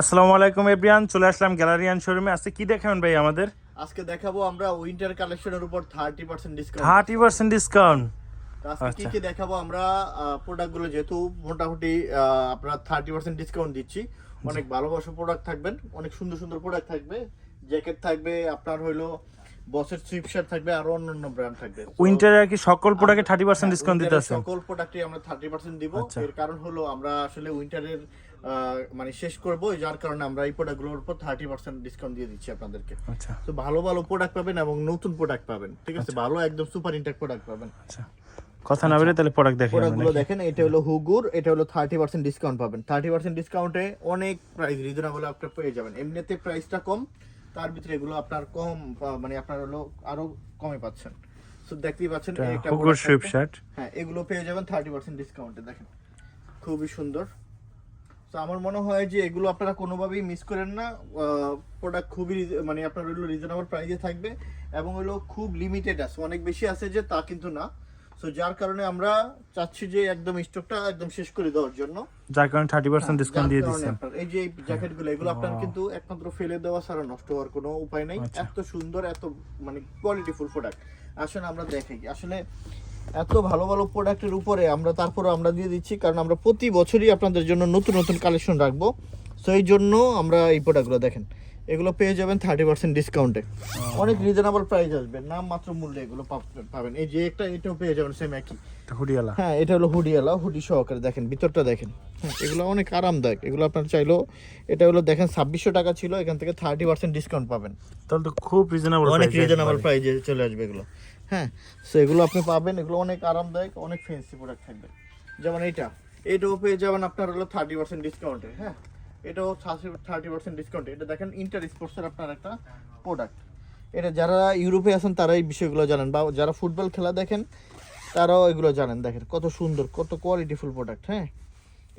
আসসালামু আলাইকুম এভরিয়ান চলে আসলাম গ্যালারিয়ান শোরুমে। আজকে কি দেখাবেন ভাই আমাদের? আজকে দেখাবো আমরা উইন্টার কালেকশনের উপর thirty percent discount thirty percent discount আজকে কি আচ্ছা। কি দেখাবো আমরা? প্রোডাক্টগুলো যেহেতু মোটামুটি থার্টি পার্সেন্ট ডিসকাউন্ট দিচ্ছি। অনেক ভালোবাসা প্রোডাক্ট থাকবেন। অনেক সুন্দর সুন্দর প্রোডাক্ট থাকবে। জ্যাকেট থাকবে আপনার হইল বসের সুইপশার্ট থাকবে আরও অন্যান্য ব্র্যান্ড থাকবে। উইন্টারে আর কি সকল প্রোডাক্টে থার্টি পার্সেন্ট হ্যাঁ, ডিসকাউন্ট দিতে আছেন? সকল প্রোডাক্টে আমরা থার্টি পার্সেন্ট দিব। আচ্ছা। এর কারণ হলো আমরা আসলে উইন্টারের মানে শেষ করব যার কারণে আমরা এই প্রোডাক্টগুলোর উপর থার্টি পার্সেন্ট ডিসকাউন্ট দিয়ে দিচ্ছি আপনাদেরকে। আচ্ছা। তো ভালো ভালো প্রোডাক্ট পাবেন এবং নতুন প্রোডাক্ট পাবেন ঠিক আছে? ভালো একদম সুপার ইনটেক প্রোডাক্ট পাবেন। আচ্ছা। কথা না বেরে তাহলে প্রোডাক্ট দেখে প্রোডাক্টগুলো দেখেন এটা হলো হুগুর এটা হলো থার্টি পার্সেন্ট ডিসকাউন্ট পাবেন। থার্টি পার্সেন্ট ডিসকাউন্টে অনেক প্রাইস রিজনেবল আপনি পেয়ে যাবেন। এমনিতে প্রাইসটা কম তার ভিতরে এগুলো আপনার কম মানে আপনার হলো আরও কমে পাচ্ছেন। তো দেখতেই পাচ্ছেন একটা হুগোর সুইপ শার্ট হ্যাঁ এগুলো পেয়ে যাবেন থার্টি পার্সেন্ট ডিসকাউন্টে দেখেন। খুবই সুন্দর। তো আমার মনে হয় যে এগুলো আপনারা কোনোভাবেই মিস করেন না। প্রোডাক্ট খুবই মানে আপনার হলো রিজনেবল প্রাইসে থাকবে এবং হলো খুব লিমিটেড আছে। অনেক বেশি আছে যে তা কিন্তু না। সো যার কারণে আমরা চাচ্ছি যে একদম স্টকটা একদম শেষ করে দেওয়ার জন্য। যার কারণে থার্টি পার্সেন্ট ডিসকাউন্ট যার দিয়ে দিচ্ছেন। এই যে জ্যাকেটগুলো এগুলো আপনার কিন্তু একমাত্র ফেলে দেওয়া ছাড়া নষ্ট হওয়ার কোনো উপায় নাই। আচ্ছা। এত সুন্দর এত মানে কোয়ালিটিফুল প্রোডাক্ট আসলে আমরা দেখাই। আসলে এত ভালো ভালো প্রোডাক্টের উপরে আমরা তারপরে আমরা দিয়ে দিচ্ছি কারণ আমরা প্রতি বছরই আপনাদের জন্য নতুন নতুন কালেকশন রাখব। সো এই জন্য আমরা এই প্রোডাক্টগুলো দেখেন এগুলো পেয়ে যাবেন থার্টি পার্সেন্ট ডিসকাউন্টে অনেক রিজনেবল প্রাইস আসবে নাম মাত্র মূল্যে এগুলো পাবেন। এই যে একটা এটাও পেয়ে যাবেন সেম একই। হুডিয়ালা হ্যাঁ এটা হলো হুডিয়ালা হুডি সহকারে দেখেন ভিতরটা দেখেন। হ্যাঁ এগুলো অনেক আরামদায়ক। এগুলো আপনার চাইলেও এটা হলো দেখেন ছাব্বিশশো টাকা ছিল এখান থেকে থার্টি পার্সেন্ট ডিসকাউন্ট পাবেন। তাহলে তো খুব রিজনেবল অনেক রিজনেবল প্রাইজে চলে আসবে এগুলো। হ্যাঁ সো এগুলো আপনি পাবেন, এগুলো অনেক আরামদায়ক, অনেক ফেন্সি প্রোডাক্ট থাকবে। যেমন এইটা এটাও পেয়ে যাবেন আপনার হলো থার্টি পার্সেন্ট ডিসকাউন্টে হ্যাঁ? এটাও থার্টি পার্সেন্ট ডিসকাউন্টে এটা দেখেন ইন্টার স্পোর্টসের আপনার একটা প্রোডাক্ট এটা যারা ইউরোপে আছেন তারা এই বিষয়গুলো জানেন, বা যারা ফুটবল খেলা দেখেন, তারাও এগুলো জানেন, দেখেন, কত সুন্দর, কত কোয়ালিটিফুল প্রোডাক্ট হ্যাঁ?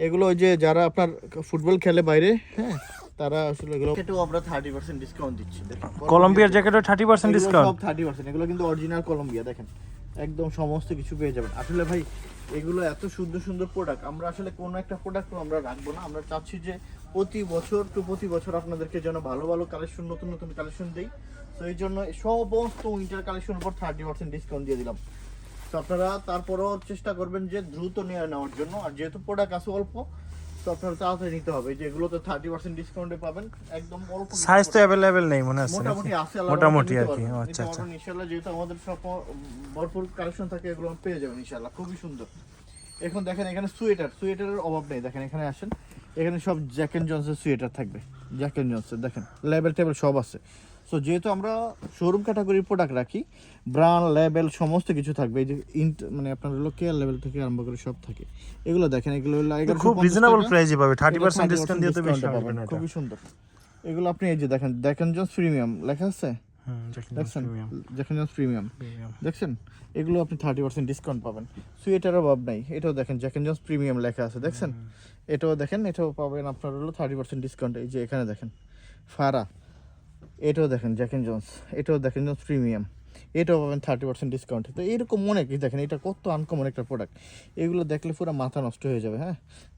এগুলো ওই যে যারা আপনার ফুটবল খেলে বাইরে হ্যাঁ? তারা আসলে এগুলো এটাও আমরা থার্টি পার্সেন্ট ডিসকাউন্ট দিচ্ছি দেখেন। কলম্বিয়ার জ্যাকেটও থার্টি পার্সেন্ট এগুলো ডিসকাউন্ট সব থার্টি পার্সেন্ট এগুলো কিন্তু অরিজিনাল কলম্বিয়া দেখেন। একদম সমস্ত কিছু পেয়ে যাবেন। আসলে ভাই এগুলো এত সুন্দর সুন্দর প্রোডাক্ট আমরা আসলে কোনো একটা প্রোডাক্ট আমরা রাখব না। আমরা চাচ্ছি যে প্রতি বছর টু প্রতি বছর আপনাদেরকে যেন ভালো ভালো কালেকশন নতুন নতুন কালেকশন দিই। তো এই জন্য সমস্ত উইন্টার কালেকশন উপর থার্টি পার্সেন্ট ডিসকাউন্ট দিয়ে দিলাম। তো আপনারা তারপরও চেষ্টা করবেন যে দ্রুত নিয়ে নেওয়ার জন্য। আর যেহেতু প্রোডাক্ট আছে অল্প তো আপনারা তাড়াতাড়ি নিতে হবে। যে তো থার্টি পার্সেন্ট ডিসকাউন্টে পাবেন। একদম অল্প সাইজ তো অ্যাভেলেবেল নেই মনে আছে মোটামুটি আছে মোটামুটি আর কি নিতে ও, পারবেন। আচ্ছা। আচ্ছা ইনশাআল্লাহ যেহেতু আমাদের সব ভরপুর কালেকশন থাকে এগুলো পেয়ে যাবেন ইনশাআল্লাহ। খুবই সুন্দর। এখন দেখেন এখানে সোয়েটার সোয়েটারের অভাব নেই। দেখেন এখানে আসেন। এখানে সব জ্যাক এন্ড জনসের সোয়েটার থাকবে। জ্যাক এন্ড জনসের দেখেন লেবেল টেবেল সব আছে। সো যেহেতু আমরা শোরুম ক্যাটাগরির প্রোডাক্ট রাখি ব্র্যান্ড লেবেল সমস্ত কিছু থাকবে এই যে ইন্ট মানে আপনার হলো কেয়ার লেভেল থেকে আরম্ভ করে সব থাকে। এগুলো দেখেন এগুলো হলো তো 1150 খুব রিজনেবল প্রাইসে পাবে থার্টি পার্সেন্ট 30% ডিসকাউন্ট দিয়ে তো বেশি discount-এ না এটা। খুবই সুন্দর। এগুলো আপনি এই যে দেখেন দেখেন জন্স প্রিমিয়াম লেখা আছে? দেখছেন? দেখেন জন্স প্রিমিয়াম। দেখছেন? এগুলো আপনি থার্টি পার্সেন্ট ডিসকাউন্ট পাবেন। সুয়েটারও অভাব নাই। এটাও দেখেন জ্যাক এন্ড জন্স প্রিমিয়াম লেখা আছে দেখছেন? এটাও দেখেন এটাও পাবেন আপনার হলো থার্টি পার্সেন্ট ডিসকাউন্ট এই যে এখানে দেখেন ফারা। এটাও দেখেন জ্যাকেন জন্স এটাও দেখেন জন্স প্রিমিয়াম এটাও পাবেন থার্টি পার্সেন্ট ডিসকাউন্টে তো এরকম অনেক দেখেন এটা কত আনকমন একটা প্রোডাক্ট এগুলো দেখলে পুরো মাথা নষ্ট হয়ে যাবে হ্যাঁ?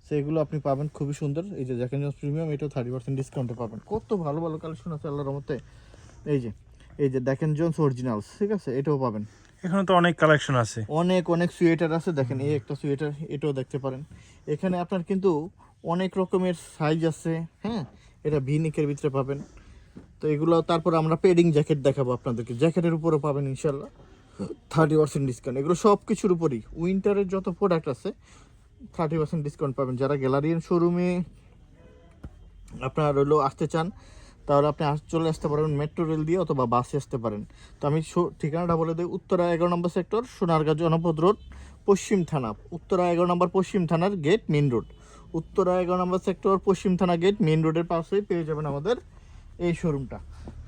তো এগুলো আপনি পাবেন খুবই সুন্দর। এই যে জ্যাকেন জন্স প্রিমিয়াম এটাও থার্টি পার্সেন্ট ডিসকাউন্টে পাবেন। কত ভালো ভালো কালেকশন আছে আল্লাহর মতে এই যে এই যে দেখেন জোন্স অরিজিনালস ঠিক আছে? এটাও পাবেন। এখানে তো অনেক কালেকশন আছে। অনেক অনেক সোয়েটার আছে দেখেন এই একটা সোয়েটার এটাও দেখতে পারেন। এখানে আপনার কিন্তু অনেক রকমের সাইজ আছে হ্যাঁ? এটা ভিনিকের ভিতরে পাবেন। তো এগুলো তারপর আমরা পেডিং জ্যাকেট দেখাবো আপনাদেরকে। জ্যাকেটের উপরও পাবেন ইনশাল্লাহ। থার্টি পার্সেন্ট ডিসকাউন্ট এগুলো সব কিছুর উপরই। উইন্টারের যত প্রোডাক্ট আছে থার্টি পার্সেন্ট ডিসকাউন্ট পাবেন। যারা গ্যালারিয়ান শোরুমে আপনার হলো আসতে চান, তাহলে আপনি চলে আসতে পারবেন মেট্রো রেল দিয়ে অথবা বাসে আসতে পারেন। তো আমি ঠিকানাটা বলে দিই। উত্তরা এগারো নম্বর সেক্টর সোনারগাঁ জনপদ রোড, পশ্চিম থানা। উত্তরা এগারো নম্বর পশ্চিম থানার গেট মেন রোড উত্তরা এগারো নম্বর সেক্টর পশ্চিম থানা গেট মেন রোডের পাশেই পেয়ে যাবেন আমাদের এই শোরুমটা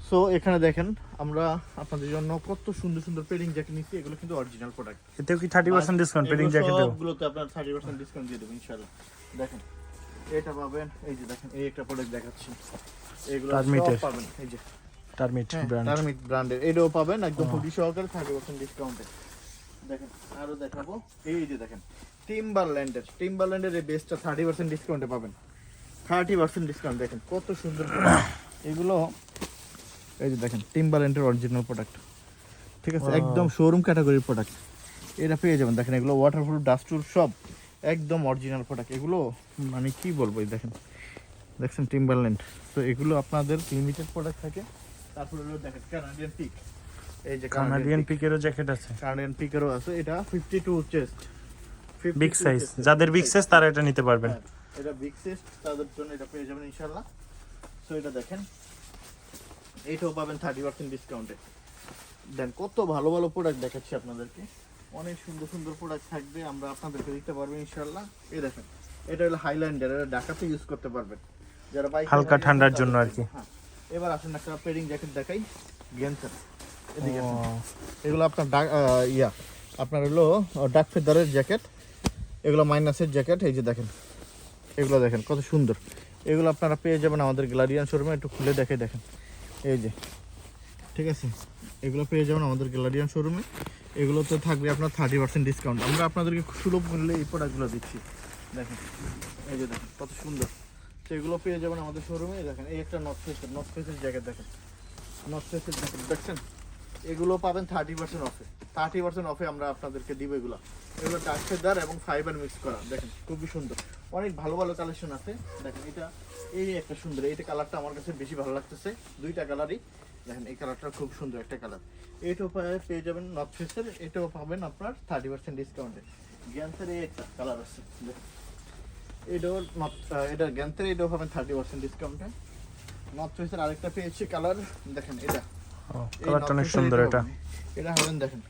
সো এখানে দেখেন আমরা আপনাদের জন্য কত সুন্দর সুন্দর পেডিং জ্যাকেট নিচ্ছি এগুলো কিন্তু অরিজিনাল প্রোডাক্ট এতেও কি থার্টি পার্সেন্ট ডিসকাউন্ট পেডিং জ্যাকেটেও সবগুলোতে আপনার থার্টি পার্সেন্ট ডিসকাউন্ট দিয়ে দেবো ইনশাল্লাহ দেখেন এটা পাবেন এই যে দেখেন এই একটা প্রোডাক্ট দেখাচ্ছি। এগুলো। সব পাবেন এই যে। টার্মিট ব্র্যান্ড টার্মিট ব্র্যান্ডের এটাও পাবেন একদম হুডি সহকারে থার্টি পার্সেন্ট ডিসকাউন্টে দেখেন আরও দেখাবো। এই যে দেখেন টিম্বারল্যান্ডের টিম্বারল্যান্ডের এই বেসটা থার্টি পার্সেন্ট ডিসকাউন্টে পাবেন। থার্টি পার্সেন্ট ডিসকাউন্ট দেখেন কত সুন্দর। এগুলো এই যে দেখেন টিম্বালেন্টের অরিজিনাল প্রোডাক্ট ঠিক আছে? একদম শোরুম ক্যাটাগরির প্রোডাক্ট এটা পেয়ে যাবেন। দেখেন এগুলো ওয়াটারপ্রুফ ডাস্টুর সব একদম অরিজিনাল প্রোডাক্ট এগুলো মানে কি বলব এই দেখেন। দেখছেন টিম্বারল্যান্ড তো এগুলো আপনাদের লিমিটেড প্রোডাক্ট থাকে। তারপরে হলো দেখেন কানাডিয়ান পিক এই যে কানাডিয়ান পিকেরও জ্যাকেট আছে। কানাডিয়ান পিকেরও আছে। এটা fifty two chest big size যাদের বিগ সাইজ তারা এটা নিতে পারবেন। হ্যাঁ, এটা বিগ সাইজ তাদের জন্য এটা পেয়ে যাবেন ইনশাল্লাহ সো এটা দেখেন। এইটাও পাবেন থার্টি পার্সেন্ট ডিসকাউন্টে দেন কত ভালো ভালো প্রোডাক্ট দেখাচ্ছি আপনাদেরকে। অনেক সুন্দর সুন্দর প্রোডাক্ট থাকবে আমরা আপনাদেরকে দিতে পারব ইনশাল্লাহ এই দেখেন এটা হলো হাইল্যান্ডার এটা ঢাকাতে ইউজ করতে পারবেন। যারা বাইক হালকা ঠান্ডার জন্য আর কি। হ্যাঁ এবার আসুন একটা পেডিং জ্যাকেট দেখাই গেন্সার এদিকে এগুলো আপনার ডাক ইয়া আপনার হলো ডাক ফেদারের জ্যাকেট এগুলো মাইনাসের জ্যাকেট এই যে দেখেন এগুলো দেখেন কত সুন্দর। এগুলো আপনারা পেয়ে যাবেন আমাদের গ্যালারিয়ান শোরুমে একটু খুলে দেখে দেখেন। এই যে, ঠিক আছে? এগুলো পেয়ে যাবেন আমাদের গ্যালারিয়ান শোরুমে এগুলোতে থাকবে আপনার থার্টি পার্সেন্ট ডিসকাউন্ট আমরা আপনাদেরকে সুলভ মূল্যে এই প্রোডাক্টগুলো দিচ্ছি। দেখেন, এই যে দেখেন, কত সুন্দর। তো এগুলো পেয়ে যাবেন আমাদের শোরুমে দেখেন, এই একটা নর্থ ফেসের নর্থ ফেসের জ্যাকেট দেখেন। নর্থ ফেসের জ্যাকেট দেখছেন? এগুলো পাবেন থার্টি পার্সেন্ট অফে থার্টি পার্সেন্ট অফে আমরা আপনাদেরকে দিব এগুলো। এগুলো ডাক্তারদার এবং ফাইবার মিক্স করা। দেখেন, খুবই সুন্দর। অনেক ভালো ভালো কালেকশন আছে। দেখেন এটা এই একটা সুন্দর এইটা কালারটা আমার কাছে বেশি ভালো লাগতেছে। দুইটা কালারই দেখেন এই কালারটা খুব সুন্দর একটা কালার এইটাও পে- পেয়ে যাবেন নর্থ ফেসের এটাও পাবেন আপনার থার্টি পার্সেন্ট ডিসকাউন্টে গ্যান্সের এই একটা কালার আছে। দেখেন এটাও নর্থ এটা গ্যান্সের এটাও পাবেন থার্টি পার্সেন্ট ডিসকাউন্টে নর্থ ফেসের আরেকটা পেয়েছি কালার দেখেন এটা। কালারটা অনেক সুন্দর এটা। এটা হবেন দেখেন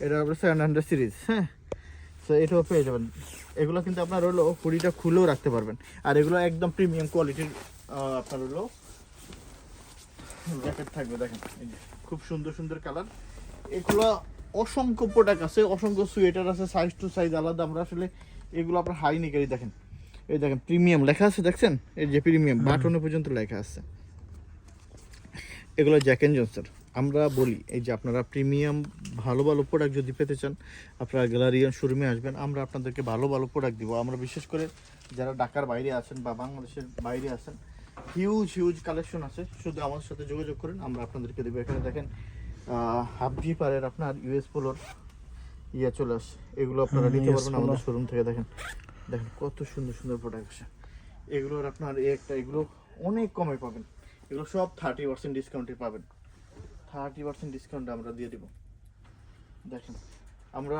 এটা হবে সেভেন হান্ড্রেড সিরিজ হ্যাঁ। তো এটাও পেয়ে যাবেন। এগুলো কিন্তু আপনার হলো কুড়িটা খুলেও রাখতে পারবেন। আর এগুলো একদম প্রিমিয়াম কোয়ালিটির আপনার হলো জ্যাকেট থাকবে দেখেন এই যে, খুব সুন্দর সুন্দর কালার এগুলো অসংখ্য প্রোডাক্ট আছে অসংখ্য সোয়েটার আছে সাইজ টু সাইজ আলাদা। আমরা আসলে এগুলো আপনার হাই নিকারি দেখেন। এই দেখেন প্রিমিয়াম লেখা আছে দেখছেন? এই যে প্রিমিয়াম বাটনে পর্যন্ত লেখা আছে। এগুলো জ্যাকেন জনসের আমরা বলি এই যে আপনারা প্রিমিয়াম ভালো ভালো প্রোডাক্ট যদি পেতে চান আপনারা গ্যালারিয়ান শোরুমে আসবেন আমরা আপনাদেরকে ভালো ভালো প্রোডাক্ট দিব। আমরা বিশেষ করে যারা ঢাকার বাইরে আছেন বা বাংলাদেশের বাইরে আছেন হিউজ হিউজ কালেকশন আছে। শুধু আমাদের সাথে যোগাযোগ করেন আমরা আপনাদেরকে দেবো। এখানে দেখেন হাফ জি পারের আপনার ইউএস পোলোর ইয়ে চলে আসে এগুলো আপনারা নিতে পারবেন আমাদের শোরুম থেকে দেখেন। দেখেন কত সুন্দর সুন্দর প্রোডাক্ট আছে। এগুলোর আপনার এই একটা এগুলো অনেক কমে পাবেন। এগুলো সব থার্টি পার্সেন্ট ডিসকাউন্টে পাবেন। থার্টি পার্সেন্ট ডিসকাউন্ট আমরা দিয়ে দিব। দেখেন, আমরা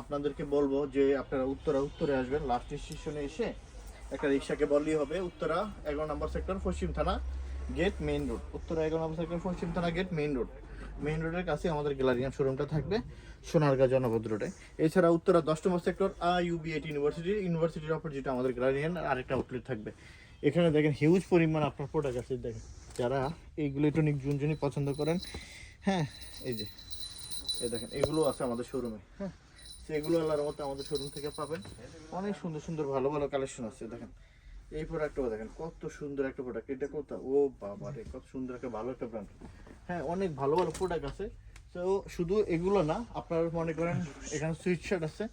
আপনাদেরকে বলব যে আপনারা উত্তরা, উত্তরে আসবেন। লাস্ট স্টেশনে এসে একটা রিক্সাকে বললেই হবে, উত্তরা, এগারো নম্বর সেক্টর পশ্চিম থানা গেট মেইন রোড উত্তরা, এগারো নম্বর সেক্টর পশ্চিম থানা গেট মেইন রোড মেইন রোডের কাছে আমাদের গ্যালারিয়ান শোরুমটা থাকবে, সোনারগাঁ জনপদ রোডে এছাড়া উত্তরা, দশ নম্বর সেক্টর আ ইউবিএটি ইউনিভার্সিটি ইউনিভার্সিটির অপোজিটে আমাদের গ্যালারিয়ান আরেকটা আউটলেট থাকবে। এখানে দেখেন হিউজ পরিমাণ আপনার প্রোডাক্ট আছে, দেখেন। যারা এইগুলো ইলেকট্রনিক জুনজুনি পছন্দ করেন হ্যাঁ এই যে, এই দেখেন, এগুলো আছে আমাদের শোরুমে হ্যাঁ সেগুলো আল্লাহর মতো আমাদের শোরুম থেকে পাবেন। অনেক সুন্দর সুন্দর ভালো ভালো কালেকশন আছে, দেখেন। এই প্রোডাক্টটাও দেখেন, কত সুন্দর একটা প্রোডাক্ট এটা কোথা ও বাবা রে, কত সুন্দর একটা ভালো একটা ব্র্যান্ড হ্যাঁ অনেক ভালো ভালো প্রোডাক্ট আছে। তো শুধু এগুলো না, আপনারা মনে করেন, এখানে সুইট শার্ট আছে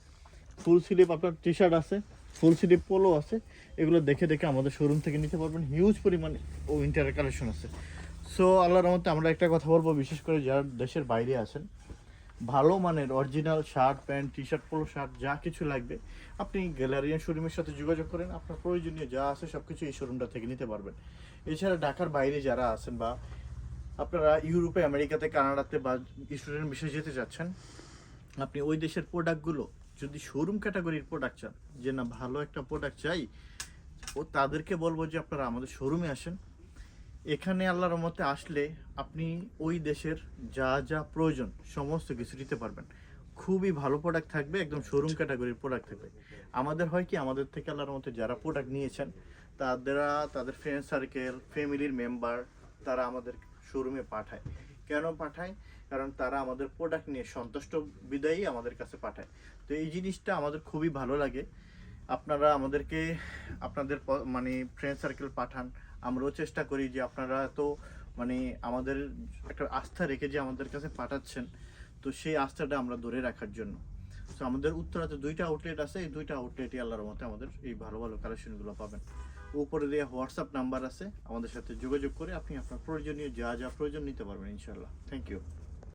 ফুল স্লিভ আপনার টি শার্ট আছে। ফুল স্লিভ পোলো আছে, এগুলো দেখে দেখে আমাদের শোরুম থেকে নিতে পারবেন। হিউজ পরিমাণে ও ইন্টারের কালেকশন আছে। সো আল্লাহর রহমতে আমরা একটা কথা বলব, বিশেষ করে যারা দেশের বাইরে আছেন। ভালো মানের original shirt pant T shirt polo shirt যা কিছু লাগবে, আপনি গ্যালারিয়ান শোরুমের সাথে যোগাযোগ করেন। আপনার প্রয়োজনীয় যা আছে সব কিছু এই শোরুমটা থেকে নিতে পারবেন। এছাড়া ঢাকার বাইরে যারা আছেন বা আপনারা ইউরোপে, আমেরিকাতে, কানাডাতে বা স্টুডেন্ট বিষয়ে যেতে চাচ্ছেন, আপনি ওই দেশের প্রোডাক্টগুলো যদি শোরুম ক্যাটাগরির প্রোডাক্ট চান, যে না ভালো একটা প্রোডাক্ট চাই, ও তাদেরকে বলব যে আপনারা আমাদের শোরুমে আসেন। এখানে আল্লাহর মতে আসলে আপনি ওই দেশের যা যা প্রয়োজন সমস্ত কিছু নিতে পারবেন। খুবই ভালো প্রোডাক্ট থাকবে, একদম শোরুম ক্যাটাগরির প্রোডাক্ট থাকবে। আমাদের হয় কি, আমাদের থেকে আল্লাহর মতে যারা প্রোডাক্ট নিয়েছেন, তাদেরা, তাদের ফ্রেন্ড সার্কেল ফ্যামিলির মেম্বার তারা আমাদের শোরুমে পাঠায়। কেন পাঠায়? কারণ তারা আমাদের প্রোডাক্ট নিয়ে সন্তুষ্ট বিদায়ী আমাদের কাছে পাঠায়। তো এই জিনিসটা আমাদের খুবই ভালো লাগে। আপনারা আমাদেরকে, আপনাদের মানে ফ্রেন্ড সার্কেল পাঠান। আমরাও চেষ্টা করি যে আপনারা তো মানে আমাদের একটা আস্থা রেখে যে আমাদের কাছে পাঠাচ্ছেন। তো সেই আস্থাটা আমরা ধরে রাখার জন্য। তো আমাদের উত্তরাতে দুইটা আউটলেট আছে। এই দুইটা আউটলেটই আল্লাহর মতে আমাদের এই ভালো ভালো কালেকশনগুলো পাবেন। উপরে দেওয়া হোয়াটসঅ্যাপ নাম্বার আছে। আমাদের সাথে যোগাযোগ করে আপনি আপনার প্রয়োজনীয় যা যা প্রয়োজন নিতে পারবেন ইনশাল্লাহ থ্যাংক ইউ